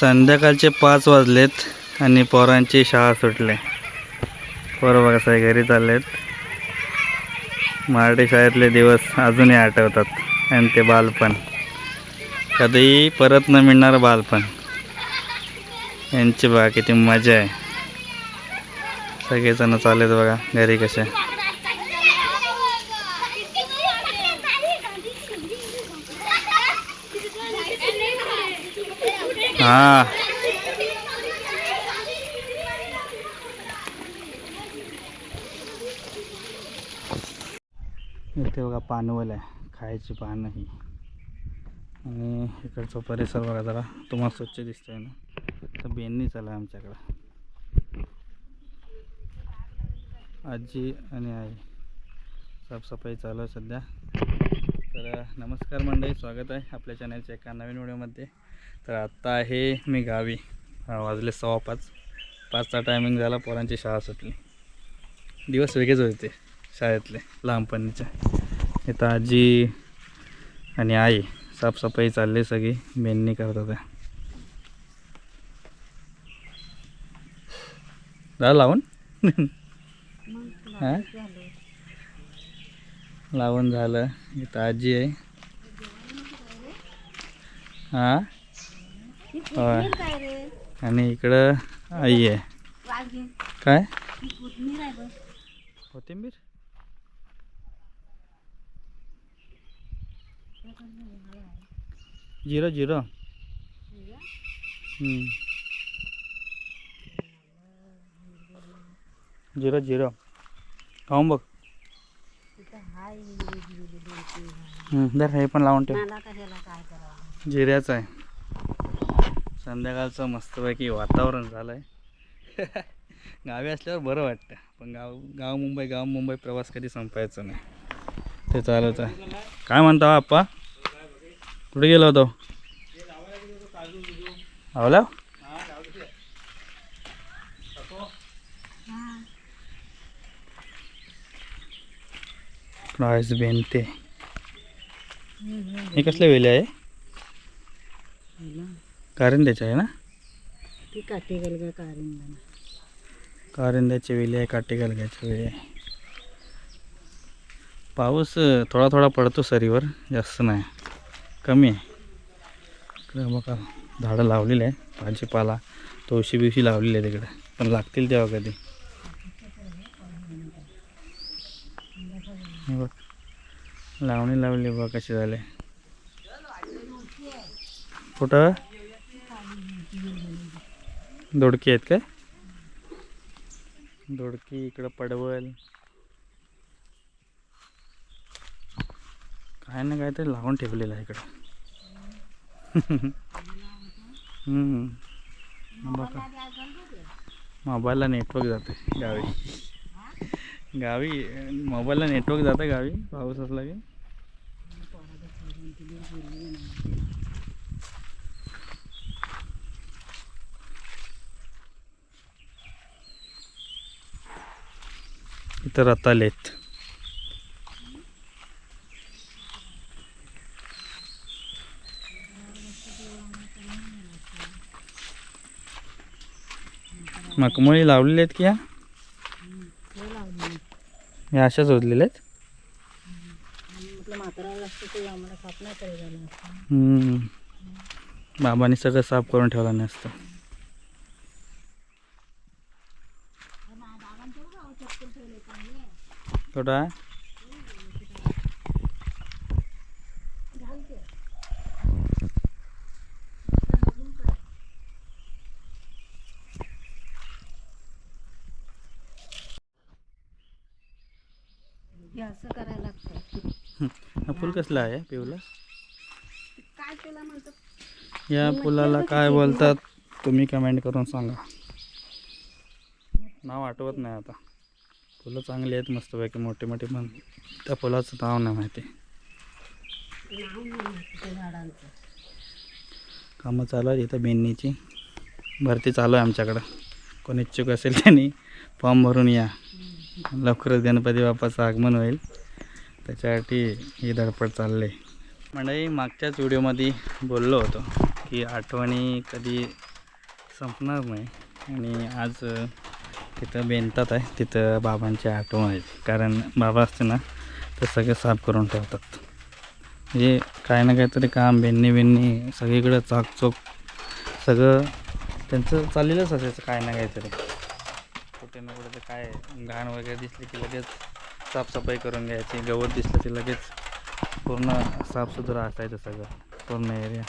संध्याकाळचे पाच वाजलेत आणि पोरांची शाळा सुटले. पोरं बघा साहेब घरी चाललेत. मराठी शाळेतले दिवस अजूनही आठवतात. आणि ते बालपण. कधीही परत न मिळणार बालपण. यांची बघा किती मजा आहे. सगळेजण चालेत बघा. घरी कशा हां. इथे बघा पानवल आहे. खायची पानं ही आणि इकडचा परिसर बघा जरा. तुम्हाला स्वच्छ दिसतोय ना. तर बेननी चालू आहे आमच्याकडं. आजी आणि आई. साफसफाई चालू आहे सध्या. तर नमस्कार मंडळी स्वागत आहे आपल्या चॅनलच्या एका नवीन व्हिडिओमध्ये. तर आत्ता आहे मी गावी. वाजले सव्वा पाच. पाचचा टायमिंग झाला पोरांची शाळा सुटली. दिवस वेगळेच होते शाळेतले लहानपणीचे. इथं आजी आणि आई साफसफाई चालली सगळी बेननी करत होत्या. झालं लावून? हां? लावून झालं. इथं आजी आहे. हां? होय. आणि इकडं आई आहे. काय? कोथिंबीर? जिरं जिरं. जिरं जिरं. खाऊन बघ. हम्म, धर हे पण लावून ठेव. जिऱ्याचं आहे. संध्याकाळचं मस्तपैकी वातावरण झालं आहे गावी असल्यावर बरं वाटतं पण गाव गाव मुंबई गाव मुंबई प्रवास कधी संपायचं नाही. ते चालत आहे. काय म्हणता हो आप्पा? कुठे गेलो होतो? आवला प्राईस बेनते. हे कसले वेले आहे? कारंद्याचे आहे ना? ती काठी गलगा कारिंदा. कारंद्याचे वेली आहे काटे गलग्याचे वेली आहे. पाऊस थोडा थोडा पडतो सरीवर जास्त नाही. कमी आहे. इकडे बघा झाडं लावलेली आहे भाजीपाला तुळशी बिवशी लावलेली आहे तिकडे पण लागतील तेव्हा कधी. हे बघ लावणी लावली बघ कशी झाले? कुठं? दोडकी आहेत काय? दोडकी इकडं पडवल. काय ना काय तरी लावून ठेवलेलं आहे इकडं. हम्म. बघा. मोबाईलला नेटवर्क जाते यावेळी गावी मोबाईलला नेटवर्क जातं गावी पाऊस असला की. इथं रतालेत मकमळी लावलेले आहेत की ह्या हे अशाच होतलेल्या आहेत म्हटलं म्हाताराला असतं ते आम्हाला साफ नाही तरी झालं असतं. हम्म. बाबांनी सगळं साफ करून ठेवलं नसतं थोडा हे असं करायला लागतं हा फुल कसलं आहे? पिवलं काय त्याला म्हणतात या फुलाला काय बोलतात तुम्ही कमेंट करून सांगा. नाव आठवत नाही आता. फुलं चांगली आहेत मस्तपैकी मोठी मोठी पण त्या फुलाचं नाव नाही माहिती. नाव नाही माहिती त्या झाडांचं. कामं चालू आहेत इथं बेननीची भरती चालू आहे आमच्याकडं. कोणी इच्छुक असेल त्यांनी फॉर्म भरून या. लवकरच गणपती बाप्पाचं आगमन होईल. त्याच्यासाठी ही धडपड चालली. म्हणजे मागच्याच व्हिडिओमध्ये बोललो होतो की आठवणी कधी संपणार नाही आणि आज तिथं बेंतात आहे तिथं बाबांची आठवण आहेत कारण बाबा असते ना ते सगळे साफ करून ठेवतात. म्हणजे काय ना काहीतरी काम बेन्नी बेन्नी सगळीकडं चाकचोक सगळं त्यांचं चाललेलंच असायचं काय ना काहीतरी. कुठे ना कुठे तर काय घाण वगैरे दिसली की लगेच साफसफाई करून घ्यायची. गवत दिसलं की लगेच पूर्ण साफसुथरं असायचं सगळं पूर्ण एरिया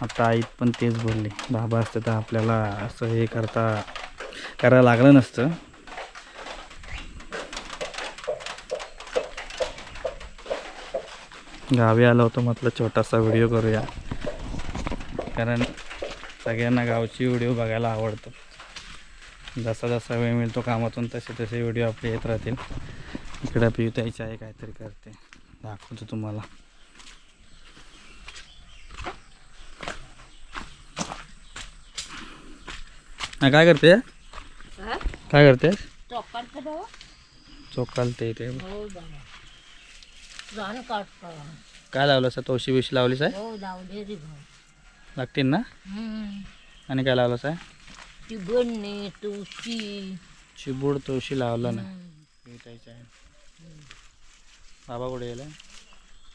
आता आई पण तेच बोलली बाबा असते तर आपल्याला असं हे करता करायला लागलं नसतं. गावी आलो होतो म्हटलं छोटासा व्हिडिओ करूया. कारण सगळ्यांना गावची व्हिडिओ बघायला आवडतं. जसा जसा वेळ मिळतो कामातून तसे तसे व्हिडिओ आपले येत राहतील. इकडं पिवतायची आहे काहीतरी करते. दाखवतो तुम्हाला. काय करते? काय करते? घालते इथे हो काय लावलं असं तोशी बिशी लावलीस? आहे? हो लागतील ना? आणि काय लावलं आहे? ती बनणे तुळशी चिबूड तुळशी लावलं ना. पिवतायची आहे. बाबा कुठे गेला?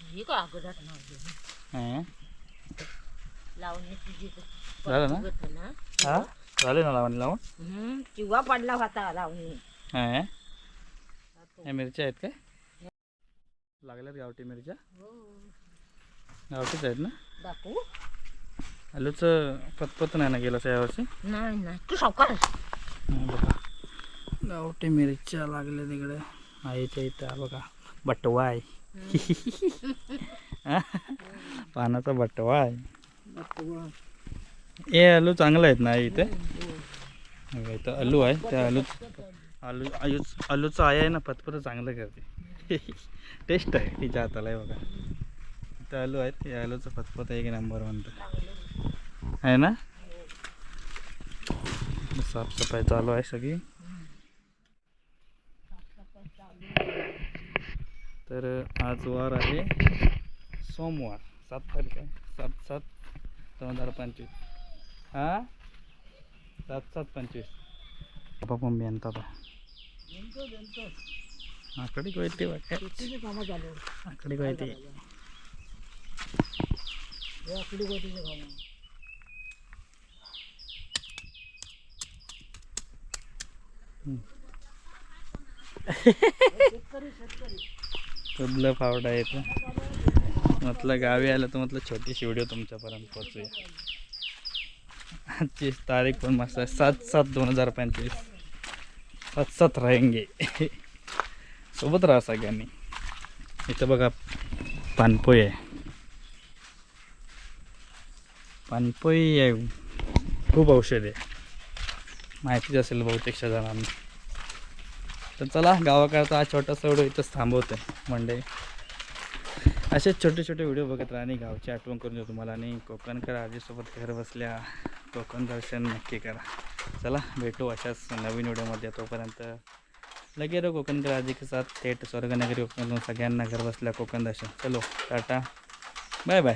ही का अगोदर नव्हती हां? लावणी तुझी झालं ना? ना? हा? झाले ना लावणी लावून? हम्म, चिवा पडला होता लावणी. हां? या मिरच्या आहेत काय? लागल्यात गावठी मिरच्या? हो. गावठीच आहेत ना? दाखवू? आलूचं पतपत नाही ना गेलं असं यावर्षी? नाही नाही. तू सावकार बघा. गावठी मिरच्या लागल्या तिकडे आईच्या इथं बघा. बटवा आहे. पानाचा बटवा आहे. ए आलू चांगला आहेत ना आई इथे इथं आलू आहे. त्या आलू आलू आलूच आलूचं आई आहे ना पतपत चांगलं करते. टेस्ट आहे तिच्या हाताला आहे बघा. इथं आलू आहेत. या आलूचं पतपत एक नंबर म्हणतं आहे ना? साफसफाई चालू आहे सगळी. तर आज वार आहे सोमवार सात तारीख आहे. सात सात दोन हजार पंचवीस. हां? सात सात पंचवीस. बाबा आकडे कोयते वाटते. तुझी कामं चालू आकडे कोयते आकडी कामं फावडा येतो. म्हटलं गावी आलं तर म्हटलं छोटीशी व्हिडिओ तुमच्यापर्यंत पोहोचूया. आजची तारीख पण मस्त आहे. सात सात दोन हजार पंचवीस. सात सात राहेंगे सोबत राहा सगळ्यांनी. इथं बघा पानपोई आहे. पानपोई आहे. खूप औषध आहे. माहितीच असेल बहुतेक जणांना तर चला गावाकडचा हा छोटासा व्हिडिओ इथंच थांबवतो आहे मंडे असेच छोटे छोटे व्हिडिओ बघत राहा आणि गावची आठवण करून देऊ तुम्हाला. आणि कोकणकर आजीसोबत घर बसल्या कोकण दर्शन नक्की करा. चला भेटू अशाच नवीन व्हिडिओमध्ये. तोपर्यंत लगे रो कोकणकर आजी के साथ थेट स्वर्गनगरी कोकण सगळ्यांना घर बसल्या कोकण दर्शन. चलो टाटा. Bye bye.